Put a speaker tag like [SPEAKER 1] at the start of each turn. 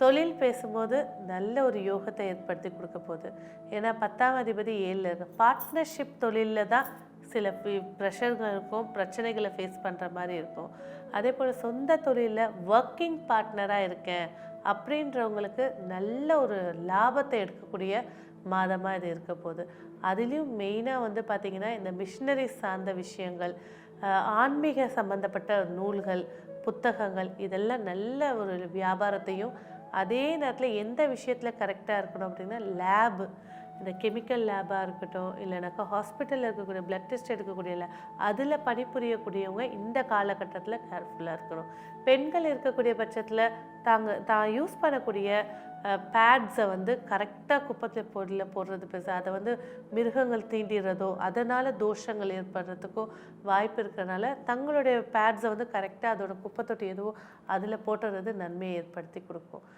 [SPEAKER 1] தொழில் பேசும்போது நல்ல ஒரு யோகத்தை ஏற்படுத்தி கொடுக்க போகுது. ஏன்னா பத்தாம் அதிபதி ஏழில் இருக்கு. பார்ட்னர்ஷிப் தொழிலில் தான் சில ப்ரெஷர்கள் இருக்கும் பிரச்சனைகளை ஃபேஸ் பண்ணுற மாதிரி இருக்கும். அதே போல் சொந்த தொழிலில் ஒர்க்கிங் பார்ட்னராக இருக்கேன் அப்படின்றவங்களுக்கு நல்ல ஒரு லாபத்தை எடுக்கக்கூடிய மாதமாக இது இருக்க போகுது. அதுலேயும் மெயினாக வந்து பார்த்திங்கன்னா இந்த மிஷினரி சார்ந்த விஷயங்கள் ஆன்மீக சம்பந்தப்பட்ட நூல்கள் புத்தகங்கள் இதெல்லாம் நல்ல ஒரு வியாபாரத்தையும் அதே நேரத்தில் எந்த விஷயத்தில் கரெக்டாக இருக்கணும் அப்படின்னா லேபு இந்த கெமிக்கல் லேபாக இருக்கட்டும் இல்லைனாக்கா ஹாஸ்பிட்டலில் இருக்கக்கூடிய பிளட் டெஸ்ட் எடுக்கக்கூடிய இல்லை அதில் பணிபுரியக்கூடியவங்க இந்த காலகட்டத்தில் கேர்ஃபுல்லாக இருக்கணும். பெண்கள் இருக்கக்கூடிய பட்சத்தில் தாங்க தான் யூஸ் பண்ணக்கூடிய பேட்ஸை வந்து கரெக்டாக குப்பத்தில் பொருளில் போடுறது பெருசு அதை வந்து மிருகங்கள் தீண்டிடுறதோ அதனால் தோஷங்கள் ஏற்படுறதுக்கோ வாய்ப்பு இருக்கிறனால தங்களுடைய பேட்ஸை வந்து கரெக்டாக அதோட குப்பை தொட்டி எதுவோ அதில் போட்டுறது நன்மையை ஏற்படுத்தி கொடுக்கும்.